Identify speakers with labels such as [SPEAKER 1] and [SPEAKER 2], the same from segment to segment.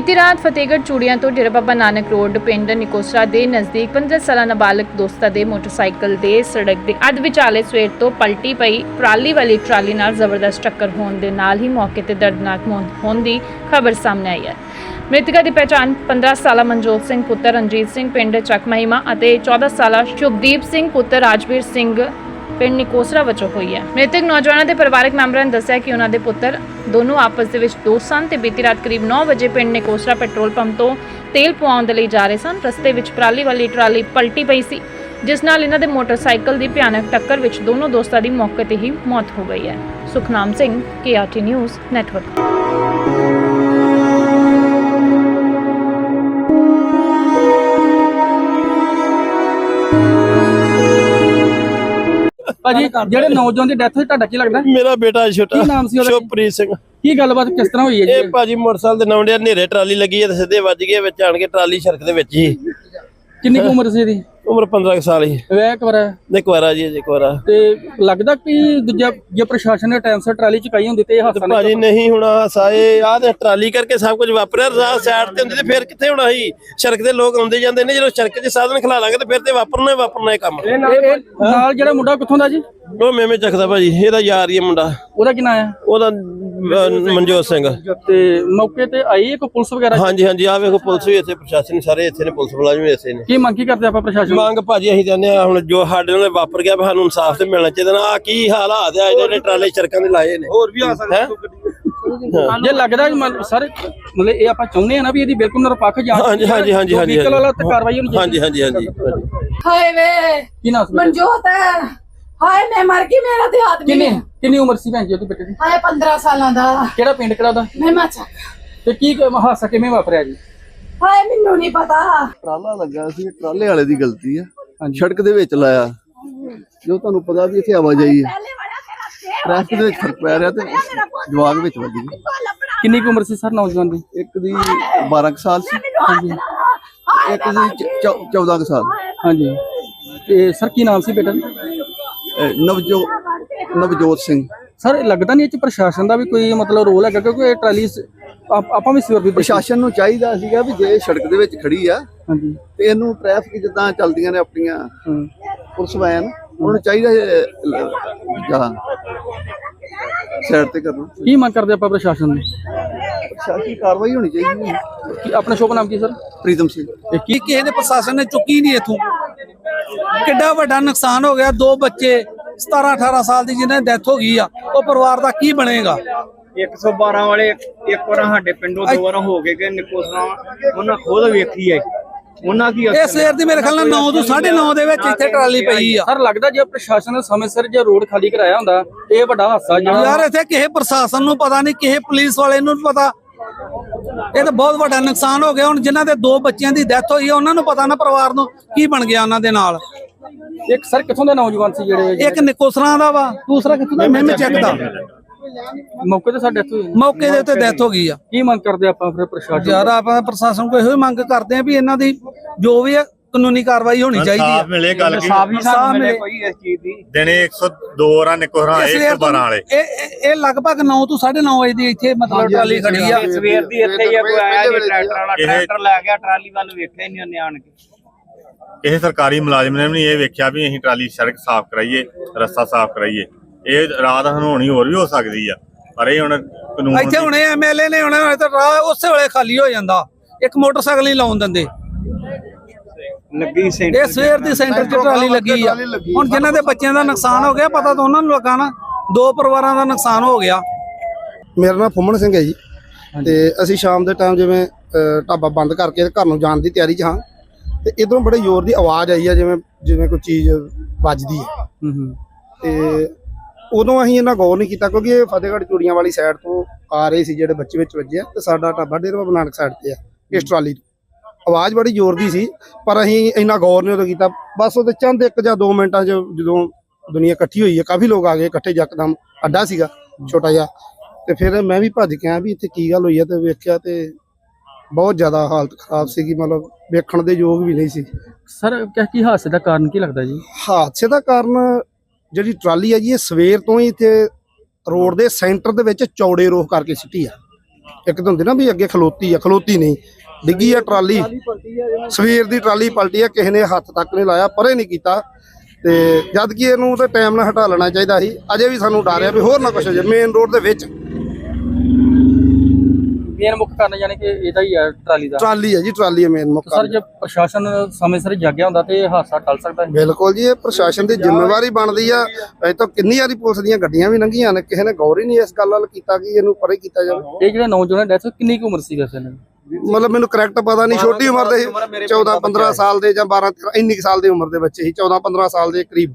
[SPEAKER 1] ਬੀਤੀ ਰਾਤ ਫਤਿਹਗੜ੍ਹ ਚੂੜੀਆਂ ਤੋਂ ਡੇਰਾ ਬਾਬਾ ਨਾਨਕ ਰੋਡ, ਪਿੰਡ ਨਿਕੋਸਰਾ ਦੇ ਨਜ਼ਦੀਕ 15 ਸਾਲਾ ਨਾਬਾਲਗ ਦੋਸਤਾਂ ਦੇ ਮੋਟਰਸਾਈਕਲ ਦੇ ਸੜਕ ਦੇ ਅੱਧ ਵਿਚਾਲੇ ਸਵੇਰ ਤੋਂ ਪਲਟੀ ਪਈ ਟਰਾਲੀ ਵਾਲੀ ਟਰਾਲੀ ਨਾਲ ਜ਼ਬਰਦਸਤ ਟੱਕਰ ਹੋਣ ਦੇ ਨਾਲ ਹੀ ਮੌਕੇ ਤੇ ਦਰਦਨਾਕ ਮੌਤ ਹੋਣ ਦੀ ਖਬਰ ਸਾਹਮਣੇ ਆਈ ਹੈ। ਮ੍ਰਿਤਕਾ ਦੀ ਪਛਾਣ 15 ਸਾਲਾ ਮਨਜੋਤ ਸਿੰਘ, ਪੁੱਤਰ ਰਣਜੀਤ ਸਿੰਘ, ਪਿੰਡ ਚੱਕ ਮਹਿਮਾ ਅਤੇ 14 ਸਾਲਾ ਸ਼ੁਭਦੀਪ ਸਿੰਘ, ਪੁੱਤਰ ਰਾਜਵੀਰ ਸਿੰਘ ਪਿੰਡ ਨਿਕੋਸਰਾ ਵਜੋਂ ਹੋਈ ਹੈ। ਮ੍ਰਿਤਕ ਨੌਜਵਾਨਾਂ ਦੇ ਪਰਿਵਾਰਕ ਮੈਂਬਰਾਂ ਨੇ ਦੱਸਿਆ ਕਿ ਉਹਨਾਂ ਦੇ ਪੁੱਤਰ ਦੋਨੋਂ ਆਪਸ ਦੇ ਵਿੱਚ ਦੋਸਤ ਸਨ ਤੇ ਬੀਤੀ ਰਾਤ ਕਰੀਬ 9 ਵਜੇ ਪਿੰਡ ਨਿਕੋਸਰਾ ਪੈਟਰੋਲ ਪੰਪ ਤੋਂ ਤੇਲ ਪਵਾਉਣ ਦੇ ਲਈ ਜਾ ਰਹੇ ਸਨ। ਰਸਤੇ ਵਿੱਚ ਪਰਾਲੀ ਵਾਲੀ ਟਰਾਲੀ ਪਲਟੀ ਪਈ ਸੀ, ਜਿਸ ਨਾਲ ਇਹਨਾਂ ਦੇ ਮੋਟਰਸਾਈਕਲ ਦੀ ਭਿਆਨਕ ਟੱਕਰ ਵਿੱਚ ਦੋਨੋਂ ਦੋਸਤਾਂ ਦੀ ਮੌਕੇ ਤੇ ਹੀ ਮੌਤ ਹੋ ਗਈ ਹੈ। Sukhnam Singh KRT news network
[SPEAKER 2] ਭਾਜੀ ਜਿਹੜੇ ਨੌਜਵਾਨ ਦੀ ਡੈਥ ਹੋਈ ਤੁਹਾਡਾ ਕੀ ਲੱਗਦਾ?
[SPEAKER 3] ਮੇਰਾ ਬੇਟਾ ਛੋਟਾ।
[SPEAKER 2] ਕੀ ਨਾਮ ਸੀ ਉਹਦਾ?
[SPEAKER 3] ਸ਼ੁਭਪ੍ਰੀਤ ਸਿੰਘ।
[SPEAKER 2] ਕੀ ਗੱਲਬਾਤ ਕਿਸ ਤਰ੍ਹਾਂ ਹੋਈ ਹੈ
[SPEAKER 3] ਇਹ
[SPEAKER 2] ਜੀ
[SPEAKER 3] ਭਾਜੀ ਮੋਟਰਸਾਈਕਲ ਦੇ ਨੌਂਡਿਆ ਨੇਰੇ ਟਰਾਲੀ ਲੱਗੀ ਹੈ ਤੇ ਸਿੱਧੇ ਵੱਜ ਗਏ ਵਿੱਚ ਆਣ ਕੇ ਟਰਾਲੀ ਸੜਕ ਦੇ ਵਿੱਚ ਹੀ।
[SPEAKER 2] ਕਿੰਨੀ ਕੁ ਉਮਰ ਸੀ ਇਹਦੀ?
[SPEAKER 3] ਉਮਰ 15 ਕੁ ਸਾਲ ਹੀ।
[SPEAKER 2] ਵਿਆਹ ਕਰਾ
[SPEAKER 3] ਇੱਕ ਵਾਰਾ ਜੀ ਇੱਕ ਵਾਰਾ
[SPEAKER 2] ਤੇ ਲੱਗਦਾ ਕਿ ਦੂਜਾ ਜੇ ਪ੍ਰਸ਼ਾਸਨ ਨੇ ਟਾਈਮ ਸਿਰ ਟਰਾਲੀ ਚੁਕਾਈ ਹੁੰਦੀ ਤੇ ਇਹ ਹਾਦਸਾ ਨਹੀਂ
[SPEAKER 3] ਭਾਜੀ ਨਹੀਂ ਹੋਣਾ ਸਾਏ ਆਹ ਤੇ ਟਰਾਲੀ ਕਰਕੇ ਸਭ ਕੁਝ ਵਾਪਰਿਆ ਰਾਹ ਸਾਈਡ ਤੇ ਹੁੰਦੀ ਤੇ ਫਿਰ ਕਿੱਥੇ ਹੋਣਾ ਸੀ? ਸੜਕ ਦੇ ਲੋਕ ਆਉਂਦੇ ਜਾਂਦੇ ਨੇ ਜਦੋਂ ਸੜਕ 'ਚ ਸਾਧਨ ਖਲਾ ਲਾਂਗੇ ਤੇ ਫਿਰ ਤੇ ਵਾਪਰਨਾ ਹੀ ਵਾਪਰਨਾ ਇਹ ਕੰਮ।
[SPEAKER 2] ਇਹ ਨਾਲ ਜਿਹੜਾ ਮੁੰਡਾ ਕਿੱਥੋਂ ਦਾ ਜੀ?
[SPEAKER 3] ਉਹ ਮੇਵੇਂ ਚੱਕਦਾ ਭਾਜੀ ਇਹਦਾ ਯਾਰ ਹੀ ਹੈ ਮੁੰਡਾ।
[SPEAKER 2] ਉਹਦਾ ਕੀ ਨਾਮ ਹੈ
[SPEAKER 3] ਉਹਦਾ ਅਹ, ਮਨਜੋਤ ਸਿੰਘ।
[SPEAKER 2] ਤੇ ਮੌਕੇ ਤੇ ਆਈ ਹੈ ਕੋਈ ਪੁਲਿਸ ਵਗੈਰਾ?
[SPEAKER 3] ਹਾਂਜੀ ਹਾਂਜੀ ਆ ਵੇਖੋ ਪੁਲਿਸ ਵੀ ਇੱਥੇ ਪ੍ਰਸ਼ਾਸਨ ਸਾਰੇ ਇੱਥੇ ਨੇ ਪੁਲਿਸ ਮੁਲਾਜ਼ਮ ਵੀ ਇੱਥੇ ਨੇ।
[SPEAKER 2] ਕੀ ਮੰਗ ਕੀ ਕਰਦੇ ਆਪਾਂ ਪ੍ਰਸ਼ਾਸਨ ਤੋਂ?
[SPEAKER 3] ਮੰਗ ਭਾਜੀ ਅਸੀਂ ਕਹਿੰਦੇ ਆ ਹੁਣ ਜੋ ਸਾਡੇ ਨਾਲ ਵਾਪਰ ਗਿਆ ਵੀ ਸਾਨੂੰ ਇਨਸਾਫ ਤੇ ਮਿਲਣਾ ਚਾਹੀਦਾ ਨਾ। ਆ ਕੀ ਹਾਲਾਤ ਆ ਜਿਹੜੇ ਟਰਾਲੇ ਚਰਕਾਂ ਦੇ ਲਾਏ ਨੇ। ਹੋਰ ਵੀ ਆ ਸਕਦਾ
[SPEAKER 2] ਜੇ ਲੱਗਦਾ ਕਿ ਮੰਨ- ਸਰ ਮਤਲਬ ਇਹ ਆਪਾਂ ਚਾਹੁੰਦੇ ਆ ਨਾ ਵੀ ਇਹਦੀ ਬਿਲਕੁਲ ਨਿਰਪੱਖ ਜਾਂਚ
[SPEAKER 3] ਹਾਂਜੀ ਹਾਂਜੀ ਹਾਂਜੀ ਹਾਂਜੀ
[SPEAKER 2] ਵਹੀਕਲ ਵਾਲਾ ਤੇ ਕਾਰਵਾਈ ਹੋਣੀ ਚਾਹੀਦੀ
[SPEAKER 3] ਹਾਂਜੀ ਹਾਂਜੀ ਹਾਂਜੀ।
[SPEAKER 4] ਹਾਏ ਵੇ
[SPEAKER 2] ਕੀ ਨਾਮ ਸੀ? ਬੇਟੇ?
[SPEAKER 4] ਮਨਜੋਤ ਹੈ। ਹਾਏ ਮੈਂ ਮਰ ਗਈ ਮੇਰਾ ਤੇ ਆਦਮੀ
[SPEAKER 2] ਕਿੰਨੀ
[SPEAKER 4] ਹੈ।
[SPEAKER 2] ਕਿੰਨੀ ਉਮਰ ਸੀ ਭੈਣ ਜੀ ਉਹਦੀ ਬੇਟੇ ਦੀ?
[SPEAKER 4] ਹਾਏ 15 ਸਾਲਾਂ ਦਾ।
[SPEAKER 2] ਕਿਹੜਾ ਪਿੰਡ ਕਿਹੜਾ ਉਹਦਾ?
[SPEAKER 4] ਮੈਂ ਮਾਚਾ
[SPEAKER 2] ਤੇ ਕੀ ਹਾਦਸਾ ਕਿਵੇਂ ਵਾਪਰਿਆ ਜੀ?
[SPEAKER 4] ਹਾਏ ਮੈਨੂੰ ਨਹੀਂ ਪਤਾ।
[SPEAKER 5] ਟਰਾਲਾ ਲੱਗਾ ਸੀ ਟਰਾਲੇ ਵਾਲੇ ਦੀ ਗਲਤੀ ਆ। ਸੜਕ ਦੇ ਵਿੱਚ ਲਾਇਆ। ਜੋ ਤੁਹਾਨੂੰ ਪਤਾ ਵੀ ਇੱਥੇ ਆਵਾਜਾਈ ਹੈ
[SPEAKER 4] ਪਹਿਲੇ
[SPEAKER 5] ਟ੍ਰੈਫਿਕ ਦੇ ਵਿੱਚ ਫ਼ਰਕ ਪੈ ਰਿਹਾ ਤੇ ਜਵਾਗ ਵਿੱਚ ਵੱਜ ਗਈ
[SPEAKER 2] ਕਿੰਨੀ ਕੁ ਉਮਰ ਸੀ ਸਰ ਨੌਜਵਾਨ ਦੀ?
[SPEAKER 5] ਇੱਕ ਦੀ 12 ਕੁ ਸਾਲ ਸੀ।
[SPEAKER 4] ਹੱਥ ਹਾਏ
[SPEAKER 5] ਇੱਕ ਦੀ 14 ਕੁ ਸਾਲ।
[SPEAKER 2] ਹਾਂਜੀ। ਤੇ ਸਰ ਕੀ ਨਾਮ ਸੀ ਬੇਟਾ ਦਾ?
[SPEAKER 5] ਇਹ ਨਵਜੋ ਨਵਜੋਤ ਸਿੰਘ।
[SPEAKER 2] ਸਰ ਇਹ ਲੱਗਦਾ ਨਹੀਂ ਇਹ ਚ ਪ੍ਰਸ਼ਾਸਨ ਦਾ ਵੀ ਕੋਈ ਮਤਲਬ ਰੋਲ ਹੈਗਾ ਕਿਉਂਕਿ ਇਹ ਟਰਾਲੀ ਸ- ਆਪ- ਆਪਾਂ ਵੀ ਸਵੇਰ।
[SPEAKER 5] ਪ੍ਰਸ਼ਾਸਨ ਨੂੰ ਚਾਹੀਦਾ ਸੀਗਾ ਵੀ ਜੇ ਸੜਕ ਦੇ ਵਿੱਚ ਖੜੀ ਆ
[SPEAKER 2] ਹਾਂਜੀ।
[SPEAKER 5] ਤੇ ਇਹਨੂੰ ਟ੍ਰੈਫਿਕ ਜਿੱਦਾਂ ਚੱਲਦੀਆਂ ਨੇ ਆਪਣੀਆਂ। ਪੁਲਿਸ ਵੈਨ ਉਹਨਾਂ ਨੂੰ ਚਾਹੀਦਾ ਜਾਂ ਸਾਈਡ ਤੇ ਕਰਨਾ।
[SPEAKER 2] ਕੀ ਮੰਗ ਕਰਦੇ ਆਪਾਂ ਪ੍ਰਸ਼ਾਸਨ ਨੂੰ?
[SPEAKER 5] ਪ੍ਰਸ਼ਾਸਨੀ ਕਾਰਵਾਈ ਹੋਣੀ ਚਾਹੀਦੀ ਹੈ।
[SPEAKER 2] ਕੀ ਆਪਣਾ ਸ਼ੁਭ ਨਾਮ ਕੀ ਸਰ?
[SPEAKER 5] ਪ੍ਰੀਤਮ ਸਿੰਘ।
[SPEAKER 2] ਇਹ ਕੀ
[SPEAKER 6] ਕਿ ਕਿਸੇ ਨੇ ਪ੍ਰਸ਼ਾਸਨ ਨੇ ਚੁੱਕੀ ਨਹੀਂ ਇਥੋਂ। ਕਿੱਡਾ ਵੱਡਾ ਨੁਕਸਾਨ ਹੋ ਗਿਆ। ਦੋ ਬੱਚੇ 17 18 ਸਾਲ ਦੀ ਜਿਹਨਾਂ ਦੀ ਡੈਥ ਹੋ ਗਈ ਆ ਉਹ ਪਰਿਵਾਰ ਦਾ ਕੀ ਬਣੇਗਾ?
[SPEAKER 7] 112 ਵਾਲੇ ਇੱਕ ਵਾਰ ਸਾਡੇ ਪਿੰਡੋਂ ਦੋ ਵਾਰ ਹੋ ਕੇ ਗਏ ਨਿਕੋਸਰਾ ਉਹਨਾਂ ਖੁਦ ਵੇਖੀ ਹੈ ਉਹਨਾਂ ਕੀ
[SPEAKER 6] ਇਹ ਸਵੇਰ ਦੀ ਮੇਰੇ ਖਿਆਲ ਨਾਲ 9 ਤੋਂ 9:30 ਦੇ ਵਿੱਚ ਇੱਥੇ ਟਰਾਲੀ ਪਈ ਆ।
[SPEAKER 2] ਸਰ ਲੱਗਦਾ ਜੇ ਪ੍ਰਸ਼ਾਸਨ ਨੇ ਸਮੇਂ ਸਿਰ ਜੇ ਰੋਡ ਖਾਲੀ ਕਰਾਇਆ ਹੁੰਦਾ ਇਹ ਵੱਡਾ ਹਾਦਸਾ ਜਿਹੜਾ
[SPEAKER 6] ਯਾਰ ਇੱਥੇ ਕਿਸੇ ਪ੍ਰਸ਼ਾਸਨ ਨੂੰ ਪਤਾ ਨਹੀਂ ਕਿਸੇ ਪੁਲਿਸ ਵਾਲੇ ਨੂੰ ਪਤਾ। ਇਹ ਤਾਂ ਬਹੁਤ ਵੱਡਾ ਨੁਕਸਾਨ ਹੋ ਗਿਆ। ਹੁਣ ਜਿਨ੍ਹਾਂ ਦੇ ਦੋ ਬੱਚਿਆਂ ਦੀ ਡੈਥ ਹੋਈ ਆ ਉਹਨਾਂ ਨੂੰ ਪਤਾ ਨਾ ਪਰਿਵਾਰ ਨੂੰ ਕੀ ਬਣ ਗਿਆ ਉਹਨਾਂ ਦੇ ਨਾਲ।
[SPEAKER 2] ਇੱਕ ਸਰ ਕਿੱਥੋਂ ਦੇ ਨੌਜਵਾਨ ਸੀ ਜਿਹੜੇ
[SPEAKER 6] ਇੱਕ ਨਿਕੋਸਰਾਂ ਦਾ ਵਾ। ਦੂਸਰਾ ਕਿੱਥੋਂ ਦਾ? ਮੈਂ ਚੈੱਕ ਦਾ
[SPEAKER 2] ਮੌਕੇ ਤੇ ਸਾਡੇ ਇੱਥੇ।
[SPEAKER 6] ਮੌਕੇ ਦੇ ਉੱਤੇ ਡੈਥ ਹੋ ਗਈ ਆ।
[SPEAKER 2] ਕੀ ਮੰਗ ਕਰਦੇ ਆਪਾਂ ਫਿਰ ਪ੍ਰਸ਼ਾਸਨ
[SPEAKER 6] ਯਾਰ ਆਪਾਂ ਪ੍ਰਸ਼ਾਸਨ ਕੋਲ ਇਹੋ ਹੀ ਮੰਗ ਕਰਦੇ ਆ ਵੀ ਇਹਨਾਂ ਦੀ ਜੋ ਵੀ ਹੈ ਕਾਨੂੰਨੀ ਕਾਰਵਾਈ ਹੋਣੀ ਚਾਹੀਦੀ ਹੈ
[SPEAKER 8] ਮਿਲੇ ਗੱਲ ਕੀ?
[SPEAKER 7] ਸਾਫ਼ ਹੀ ਮਿਲੇ। ਕੋਈ ਇਸ ਚੀਜ਼ ਦੀ?
[SPEAKER 8] ਦਿਨੇ 102 ਰਾਂ ਨਿਕੋਹਰਾਂ
[SPEAKER 6] ਇਸ ਵੇਰ
[SPEAKER 8] 112 ਵਾਲੇ।
[SPEAKER 6] ਇਹ ਇਹ- ਲਗਭਗ 9 ਤੋਂ 9:30 ਵਜੇ ਦੀ ਇੱਥੇ ਮਤਲਬ ਟਰਾਲੀ ਖੜੀ ਆ।
[SPEAKER 7] ਸਵੇਰ ਦੀ ਇੱਥੇ ਹੀ ਆ, ਕੋਈ ਆਇਆ ਨਹੀਂ ਟਰੈਕਟਰ ਵਾਲਾ ਟਰੈਕਟਰ ਲੈ ਗਿਆ ਟਰਾਲੀ ਵੱਲ ਵੇਖਿਆ ਹੀ ਨਹੀਂ ਉਹਨੇ ਆਣ ਕੇ।
[SPEAKER 8] ਕਿਸੇ ਸਰਕਾਰੀ ਮੁਲਾਜ਼ਮ ਨੇ ਵੀ ਨਹੀਂ ਇਹ ਵੇਖਿਆ ਵੀ ਅਸੀਂ ਟਰਾਲੀ ਸੜਕ ਸਾਫ਼ ਕਰਾਈਏ ਰਸਤਾ ਸਾਫ਼ ਕਰਾਈਏ। ਇਹ ਰਾਤ ਹਨੋਣੀ ਹੋਰ ਵੀ ਹੋ ਸਕਦੀ ਆ ਪਰ ਇਹ ਹੁਣ ਕਾਨੂੰਨ
[SPEAKER 6] ਇੱਥੇ
[SPEAKER 8] ਦੀ-
[SPEAKER 6] ਹੁਣੇ ਐਮਐਲਏ ਨੇ ਹੁਣੇ ਤਾਂ ਰਾਹ ਉਸੇ ਵੇਲੇ ਖਾਲੀ ਹੋ ਜਾਂਦਾ। ਇੱਕ ਮੋਟਰਸਾਈਕਲ ਹੀ ਲਾਉਣ ਦਿੰਦੇ।
[SPEAKER 7] ਲੱਗੀ ਸੈਂਟਰ
[SPEAKER 6] ਇਹ ਸਵੇਰ ਦੀ ਸੈਂਟਰ 'ਚ ਟਰਾਲੀ ਲੱਗੀ ਆ। ਹੁਣ ਜਿਨ੍ਹਾਂ ਦੇ ਬੱਚਿਆਂ ਦਾ ਨੁਕਸਾਨ ਹੋ ਗਿਆ ਪਤਾ ਤਾਂ ਉਹਨਾਂ ਨੂੰ ਲੱਗਾ ਨਾ। ਦੋ ਪਰਿਵਾਰਾਂ ਦਾ ਨੁਕਸਾਨ ਹੋ ਗਿਆ।
[SPEAKER 9] ਮੇਰਾ ਨਾਮ ਫੁੰਮਣ ਸਿੰਘ ਹੈ ਜੀ। ਤੇ ਅਸੀਂ ਸ਼ਾਮ ਦੇ ਟਾਈਮ ਜਿਵੇਂ ਢਾਬਾ ਬੰਦ ਕਰਕੇ ਘਰ ਨੂੰ ਜਾਣ ਦੀ ਤਿਆਰੀ 'ਚ ਹਾਂ। ਤੇ ਇਧਰੋਂ ਬੜੇ ਜ਼ੋਰ ਦੀ ਆਵਾਜ਼ ਆਈ ਆ ਜਿਵੇਂ ਜਿਵੇਂ ਕੋਈ ਚੀਜ਼ ਵੱਜਦੀ ਹੈ
[SPEAKER 2] ਹੂੰ ਹੂੰ।
[SPEAKER 9] ਤੇ ਉਦੋਂ ਅਸੀਂ ਇਹਨਾਂ ਗੌਰ ਨਹੀਂ ਕੀਤਾ ਕਿਉਂਕਿ ਇਹ ਫਤਿਹਗੜ੍ਹ ਚੂੜੀਆਂ ਵਾਲੀ ਸਾਈਡ ਤੋਂ ਆ ਰਹੇ ਸੀ ਜਿਹੜੇ ਬੱਚੇ ਵਿੱਚ ਵੱਜੇ ਆ ਤੇ ਸਾਡਾ ਢਾਬਾ ਡੇਰਾ ਬਾਬਾ ਨਾਨਕ ਸਾਈਡ ਤੇ ਆ ਇਸ ਟਰਾਲੀ ਤੋਂ। ਆਵਾਜ਼ ਬੜੀ ਜ਼ੋਰ ਦੀ ਸੀ ਪਰ ਅਸੀਂ ਇੰਨਾ ਗੌਰ ਨਹੀਂ ਉਦੋਂ ਕੀਤਾ। ਬਸ ਉਹਦੇ ਚੰਦ ਇੱਕ ਜਾਂ 2 ਮਿੰਟਾਂ 'ਚ ਜਦੋਂ ਦੁਨੀਆ ਇਕੱਠੀ ਹੋਈ ਹੈ ਕਾਫੀ ਲੋਕ ਆ ਗਏ ਇਕੱਠੇ ਯਕਦਮ ਅੱਡਾ ਸੀਗਾ ਛੋਟਾ ਜਿਹਾ। ਤੇ ਫਿਰ ਮੈਂ ਵੀ ਭੱਜ ਕੇ ਆਇਆ ਵੀ ਇੱਥੇ ਕੀ ਗੱਲ ਹੋਈ ਹੈ ਤੇ ਵੇਖਿਆ ਤੇ ਬਹੁਤ ਜ਼ਿਆਦਾ ਹਾਲਤ ਖਰਾਬ ਸੀਗੀ ਮਤਲਬ ਵੇਖਣ ਦੇ ਯੋਗ ਵੀ ਨਹੀਂ ਸੀ।
[SPEAKER 2] ਸਰ ਕਿਆ ਕੀ ਹਾਦਸੇ ਦਾ ਕਾਰਨ ਕੀ ਲੱਗਦਾ ਜੀ?
[SPEAKER 9] ਹਾਦਸੇ ਦਾ ਕਾਰਨ ਜਿਹੜੀ ਟਰਾਲੀ ਹੈ ਜੀ ਇਹ ਸਵੇਰ ਤੋਂ ਹੀ ਇੱਥੇ ਰੋਡ ਦੇ ਸੈਂਟਰ ਦੇ ਵਿੱਚ ਚੌੜੇ ਰੋਹ ਕਰਕੇ ਸਿੱਟੀ ਆ। ਇੱਕ ਤਾਂ ਹੁੰਦੀ ਨਾ ਵੀ ਅੱਗੇ ਖਲੋਤੀ ਆ ਖਲੋਤੀ ਨਹੀਂ। ਡਿੱਗੀ ਆ ਟਰਾਲੀ। ਸਵੇਰ ਦੀ ਟਰਾਲੀ ਪਲਟੀ ਆ ਕਿਸੇ ਨੇ ਹੱਥ ਤੱਕ ਨਹੀਂ ਲਾਇਆ ਪਰੇ ਨਹੀਂ ਕੀਤਾ। ਤੇ ਜਦ ਕਿ ਇਹਨੂੰ ਤੇ ਟਾਈਮ ਨਾਲ ਹਟਾ ਲੈਣਾ ਚਾਹੀਦਾ ਸੀ। ਅਜੇ ਵੀ ਸਾਨੂੰ ਡਰ ਆ ਵੀ ਹੋਰ ਨਾ ਕੁਛ ਹੋ ਜਾਏ ਮੇਨ ਰੋਡ ਦੇ ਵਿੱਚ
[SPEAKER 2] ਮੇਨ ਮੁੱਖ ਕਾਰਨ ਯਾਨੀ ਕਿ ਇਹਦਾ ਹੀ ਹੈ ਟਰਾਲੀ ਦਾ।
[SPEAKER 9] ਟਰਾਲੀ ਹੈ ਜੀ ਟਰਾਲੀ ਹੈ ਮੇਨ ਮੁੱਖ
[SPEAKER 2] ਸਰ ਜੇ ਪ੍ਰਸ਼ਾਸਨ ਸਮੇਂ ਸਿਰ ਜਾਗਿਆ ਹੁੰਦਾ ਤੇ ਇਹ ਹਾਦਸਾ ਟਲ ਸਕਦਾ ਹੈ?
[SPEAKER 9] ਬਿਲਕੁਲ ਜੀ ਇਹ ਪ੍ਰਸ਼ਾਸਨ ਦੀ ਜ਼ਿੰਮੇਵਾਰੀ ਬਣਦੀ ਆ। ਅਜੇ ਤਾਂ ਕਿੰਨੀ ਵਾਰੀ ਪੁਲਿਸ ਦੀਆਂ ਗੱਡੀਆਂ ਵੀ ਲੰਘੀਆਂ ਨੇ ਕਿਸੇ ਨੇ ਗੌਰ ਹੀ ਨਹੀਂ ਇਸ ਗੱਲ ਵੱਲ ਕੀਤਾ ਕਿ ਇਹਨੂੰ ਪਰੇ ਕੀਤਾ ਜਾਵੇ।
[SPEAKER 2] ਇਹ ਜਿਹੜੇ ਨੌਜਵਾਨ ਡੈਥ ਕਿੰਨੀ ਕੁ ਉਮਰ ਸੀ ਵੈਸੇ ਇਹਨਾਂ ਦੀ?
[SPEAKER 9] ਮਤਲਬ ਮੈਨੂੰ ਕਰੈਕਟ ਪਤਾ ਨਹੀਂ ਛੋਟੀ ਉਮਰ ਦੇ 14 15 ਸਾਲ ਦੇ ਜਾਂ 12 13 ਇੰਨੀ ਕੁ ਸਾਲ ਦੀ ਉਮਰ ਦੇ ਬੱਚੇ ਸੀ 14 15 ਸਾਲ ਦੇ ਕਰੀਬ।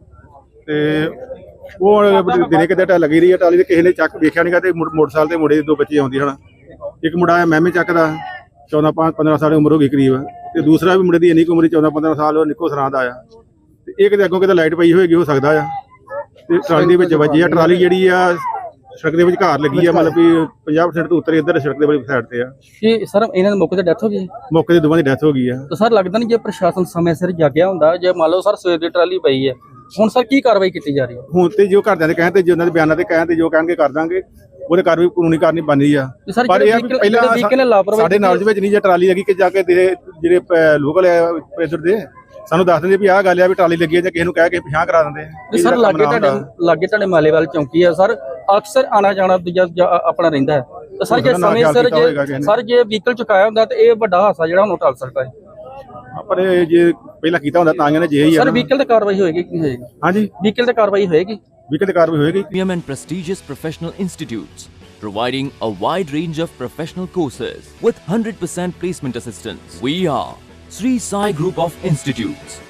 [SPEAKER 8] ਤੇ ਉਹ ਦਿਨੇ ਕਿਤੇ ਟਾ ਲੱਗੀ ਰਹੀ ਆ ਟਰਾਲੀ ਤੇ ਕਿਸੇ ਨੇ ਚੱਕ ਵੇਖਿਆ ਨਹੀਂਗਾ ਤੇ ਮੋਟਰ- ਮੋਟਰਸਾਈਕਲ ਤੇ ਮੁੰਡੇ ਦੇ ਦੋ ਬੱਚੇ ਆਉਂਦੀ ਹਨ। ਇੱਕ ਮੁੰਡਾ ਆ ਮਹਿਮੇ ਚੱਕ ਦਾ 14 5 15 ਸਾਲ ਦੀ ਉਮਰ ਹੋ ਗਈ ਕਰੀਬ। ਤੇ ਦੂਸਰਾ ਵੀ ਮੁੰਡੇ ਦੀ ਇੰਨੀ ਕੁ ਉਮਰ 14 15 ਸਾਲ ਉਹ ਨਿੱਕੋ ਸਰਾਂ ਦਾ ਆ ਤੇ ਇਹ ਕਿਤੇ ਅੱਗੋਂ ਕਿਤੇ ਲਾਈਟ ਪਈ ਹੋਏਗੀ ਹੋ ਸਕਦਾ ਆ। ਤੇ ਟਰਾਲੀ ਦੇ ਵਿੱਚ ਵੱਜੀ ਆ ਟਰਾਲੀ ਜਿਹੜੀ ਆ ਸੜਕ ਦੇ ਵਿਚਕਾਰ ਲੱਗੀ ਆ ਮਤਲਬ ਵੀ 50% ਤੋਂ ਉੱਤਰ ਇੱਧਰ ਸੜਕ ਦੇ ਵਾਲੀ ਸਾਈਡ ਤੇ ਆ।
[SPEAKER 2] ਕਿ ਸਰ ਇਹਨਾਂ ਦੇ ਮੌਕੇ ਤੇ ਡੈਥ ਹੋ ਗਈ?
[SPEAKER 8] ਮੌਕੇ ਤੇ ਦੋਵਾਂ ਦੀ ਡੈਥ ਹੋ ਗਈ ਆ।
[SPEAKER 2] ਤਾਂ ਸਰ ਲੱਗਦਾ ਨਹੀਂ ਜੇ ਪ੍ਰਸ਼ਾਸਨ ਸਮੇਂ ਸਿਰ ਜਾਗਿਆ ਹੁੰਦਾ ਜੇ ਮੰਨ ਲਓ ਸਰ ਸਵੇਰ ਦੀ ਟਰਾਲੀ ਪਈ ਹੈ ਹੁਣ ਸਰ ਕੀ ਕਾਰਵਾਈ ਕੀਤੀ ਜਾ ਰਹੀ ਹੈ?
[SPEAKER 8] ਹੁਣ ਤੇ ਜੋ ਘਰਦਿਆਂ ਦੇ ਕਹਿਣ ਤੇ ਜੋ ਉਹਨਾਂ ਦੇ ਬਿਆਨਾਂ ਤੇ ਕਹਿਣ ਤੇ ਜੋ ਕਹਿਣਗੇ ਕਰ ਦਾਂਗੇ ਉਹਦੇ ਕਾਰਵਾਈ ਕਾਨੂੰਨੀ ਕਾਰਨੀ ਬਣਦੀ ਆ।
[SPEAKER 2] ਤੇ ਸਰ
[SPEAKER 8] ਪਰ ਇਹ ਆ ਪਹਿਲਾਂ ਸਾਡੇ ਨਾਲ ਦੇ ਵਿੱਚ ਨਹੀਂ ਜੇ ਟਰਾਲੀ ਲੱਗੀ ਕਿ ਜਾ ਕੇ ਜਿਹੜੇ ਲੋਕਲ ਪ੍ਰੈਸ਼ਰ ਦੇ ਸਾਨੂੰ ਦੱਸ ਦਿੰਦੇ ਵੀ ਆਹ ਗੱਲ ਆ ਵੀ ਟਰਾਲੀ ਲੱਗੀ ਆ ਜਾਂ ਕਿਸੇ ਨੂੰ ਕਹਿ ਕੇ ਪਿਛਾਂ ਕਰਾ ਦਿੰਦੇ
[SPEAKER 2] ਸਰ ਲਾਗੇ ਤੁਹਾਡੇ ਲਾਗੇ ਤੁਹਾਡੇ ਮਾਲੇਵਾਲ ਚੌਂਕੀ ਆ ਸਰ ਅਕਸਰ ਆਣਾ ਜਾਣਾ ਆਪਣਾ ਰਹਿੰਦਾ ਹੈ। ਤਾਂ ਸਰ ਜੇ ਸਮੇਂ ਸਿਰ ਜੇ। ਸਰ ਜੇ ਵਹੀਕਲ ਚੁਕਾਇਆ ਹੁੰਦਾ ਤੇ ਇਹ ਵੱਡਾ ਹਾਦਸਾ ਜਿਹੜਾ ਹੁਣ ਟਲ ਸਕਦਾ ਹੈ।
[SPEAKER 8] ਪਰ ਇਹ ਜੇ ਪਹਿਲਾਂ ਕੀਤਾ ਹੁੰਦਾ ਤਾਂ ਇਹਨੇ ਜੇ ਹੀ ਆ
[SPEAKER 2] ਸਰ
[SPEAKER 8] ਨਾ।
[SPEAKER 2] ਵਹੀਕਲ ਤੇ ਕਾਰਵਾਈ ਹੋਏਗੀ ਕਿ ਨਹੀਂ ਹੋਏਗੀ
[SPEAKER 8] ਹਾਂਜੀ
[SPEAKER 2] ਵਹੀਕਲ ਤੇ ਕਾਰਵਾਈ ਹੋਏਗੀ
[SPEAKER 8] ਵੀਕਲ ਤੇ ਕਾਰਵਾਈ ਹੋਏਗੀ
[SPEAKER 10] premium and prestigious professional institutes, providing a wide range of professional courses with 100% placement assistance. We are Sri Sai Group of Institutes,